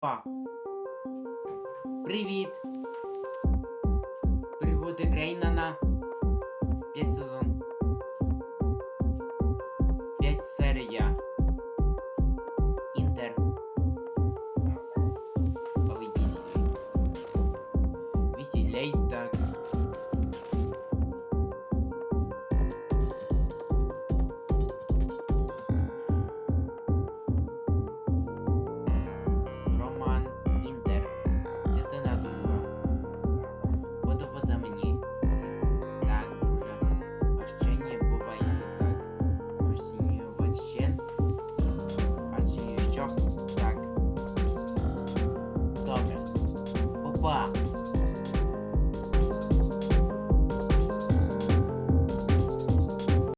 Па. Привіт! Пригоди Грейнана. П'ять сезон. П'ять серія. Інтер. Поведіть. Веселей так. Ще